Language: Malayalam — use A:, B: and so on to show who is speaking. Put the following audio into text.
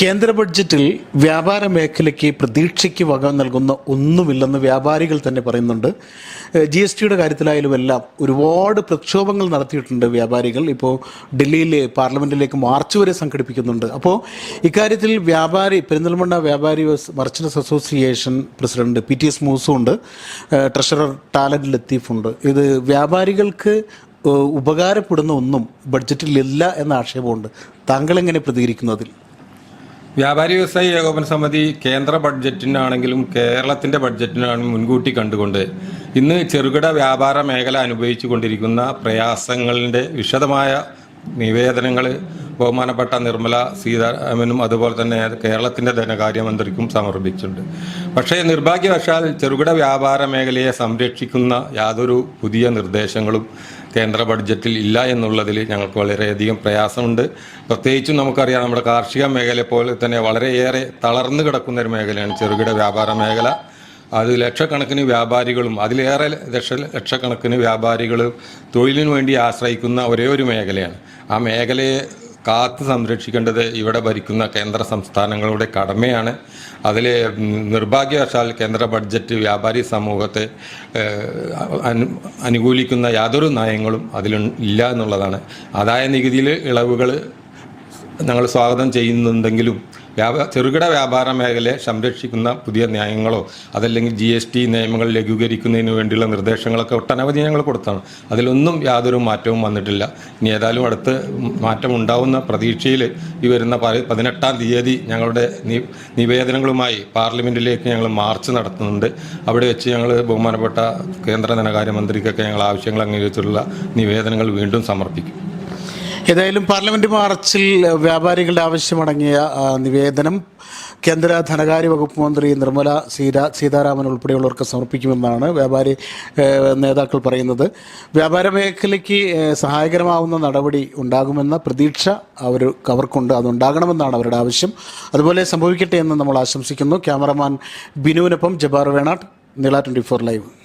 A: കേന്ദ്ര ബഡ്ജറ്റിൽ വ്യാപാര മേഖലയ്ക്ക് പ്രതീക്ഷയ്ക്ക് വക നൽകുന്ന ഒന്നുമില്ലെന്ന് വ്യാപാരികൾ തന്നെ പറയുന്നുണ്ട്. ജി എസ് ടിയുടെ കാര്യത്തിലായാലും എല്ലാം ഒരുപാട് പ്രക്ഷോഭങ്ങൾ നടത്തിയിട്ടുണ്ട് വ്യാപാരികൾ. ഇപ്പോൾ ഡൽഹിയിലെ പാർലമെന്റിലേക്ക് മാർച്ച് വരെ സംഘടിപ്പിക്കുന്നുണ്ട്. അപ്പോൾ ഇക്കാര്യത്തിൽ വ്യാപാരി പെരിന്തൽമണ്ണ വ്യാപാരി merchants association president P T S മൂസുണ്ട് treasurer talent ലത്തീഫുണ്ട് ഇത് വ്യാപാരികൾക്ക് ഉപകാരപ്പെടുന്ന ഒന്നും ബഡ്ജറ്റിലില്ല എന്ന ആക്ഷേപമുണ്ട്. താങ്കൾ എങ്ങനെ പ്രതികരിക്കുന്നു അതിൽ?
B: വ്യാപാരി വ്യവസായി ഏകോപന സമിതി കേന്ദ്ര ബഡ്ജറ്റിനാണെങ്കിലും കേരളത്തിന്റെ ബഡ്ജറ്റിനാണെങ്കിലും മുൻകൂട്ടി കണ്ടുകൊണ്ട് ഇന്ന് ചെറുകിട വ്യാപാര മേഖല അനുഭവിച്ചു കൊണ്ടിരിക്കുന്ന പ്രയാസങ്ങളുടെ വിശദമായ നിവേദനങ്ങൾ ബഹുമാനപ്പെട്ട നിർമ്മല സീതാരാമനും അതുപോലെ തന്നെ കേരളത്തിന്റെ ധനകാര്യമന്ത്രിക്കും സമർപ്പിച്ചിട്ടുണ്ട്. പക്ഷേ നിർഭാഗ്യവശാൽ ചെറുകിട വ്യാപാര മേഖലയെ സംരക്ഷിക്കുന്ന യാതൊരു പുതിയ നിർദ്ദേശങ്ങളും കേന്ദ്ര ബഡ്ജറ്റിൽ ഇല്ല എന്നുള്ളതിൽ ഞങ്ങൾക്ക് വളരെയധികം പ്രയാസമുണ്ട്. പ്രത്യേകിച്ചും നമുക്കറിയാം നമ്മുടെ കാർഷിക മേഖല പോലെ തന്നെ വളരെയേറെ തളർന്നു കിടക്കുന്ന ഒരു മേഖലയാണ് ചെറുകിട വ്യാപാര മേഖല. അത് ലക്ഷക്കണക്കിന് വ്യാപാരികളും അതിലേറെ ലക്ഷ ലക്ഷക്കണക്കിന് വ്യാപാരികളും തൊഴിലിനു വേണ്ടി ആശ്രയിക്കുന്ന ഒരേ ഒരു മേഖലയാണ്. ആ മേഖലയെ കാത്ത് സംരക്ഷിക്കേണ്ടത് ഇവിടെ ഭരിക്കുന്ന കേന്ദ്ര സംസ്ഥാനങ്ങളുടെ കടമയാണ്. അതിൽ നിർഭാഗ്യവശാൽ കേന്ദ്ര ബഡ്ജറ്റ് വ്യാപാരി സമൂഹത്തെ അനു- അനുകൂലിക്കുന്ന യാതൊരു നയങ്ങളും അതിൽ ഇല്ല എന്നുള്ളതാണ്. ആദായ നികുതിയിൽ ഇളവുകൾ ഞങ്ങൾ സ്വാഗതം ചെയ്യുന്നുണ്ടെങ്കിലും വ്യാപാ ചെറുകിട വ്യാപാര മേഖലയെ സംരക്ഷിക്കുന്ന പുതിയ നയങ്ങളോ അതല്ലെങ്കിൽ ജി എസ് ടി നിയമങ്ങൾ ലഘൂകരിക്കുന്നതിന് വേണ്ടിയുള്ള നിർദ്ദേശങ്ങളൊക്കെ ഒട്ടനവധി ഞങ്ങൾ കൊടുത്താണ്. അതിലൊന്നും യാതൊരു മാറ്റവും വന്നിട്ടില്ല. ഇനി ഏതായാലും അടുത്ത് മാറ്റം ഉണ്ടാവുന്ന പ്രതീക്ഷയിൽ ഈ വരുന്ന പതിനെട്ടാം തീയതി ഞങ്ങളുടെ നിവേദനങ്ങളുമായി പാർലമെന്റിലേക്ക് ഞങ്ങൾ മാർച്ച് നടത്തുന്നുണ്ട്. അവിടെ വെച്ച് ഞങ്ങൾ ബഹുമാനപ്പെട്ട കേന്ദ്ര ധനകാര്യമന്ത്രിക്കൊക്കെ ഞങ്ങൾ ആവശ്യങ്ങൾ അംഗീകരിച്ചിട്ടുള്ള നിവേദനങ്ങൾ വീണ്ടും സമർപ്പിക്കും.
A: ഏതായാലും പാർലമെന്റ് മാർച്ചിൽ വ്യാപാരികളുടെ ആവശ്യമടങ്ങിയ നിവേദനം കേന്ദ്ര ധനകാര്യ വകുപ്പ് മന്ത്രി നിർമ്മല സീതാ സീതാരാമൻ ഉൾപ്പെടെയുള്ളവർക്ക് സമർപ്പിക്കുമെന്നാണ് വ്യാപാരി നേതാക്കൾ പറയുന്നത്. വ്യാപാര മേഖലയ്ക്ക് സഹായകരമാവുന്ന നടപടി ഉണ്ടാകുമെന്ന പ്രതീക്ഷ അവർ അവർക്കുണ്ട്. അതുണ്ടാകണമെന്നാണ് അവരുടെ ആവശ്യം. അതുപോലെ സംഭവിക്കട്ടെ എന്ന് നമ്മൾ ആശംസിക്കുന്നു. ക്യാമറമാൻ ബിനുവിനൊപ്പം ജബാർ വേണാട്ട് നീള ട്വന്റി ഫോർ ലൈവ്.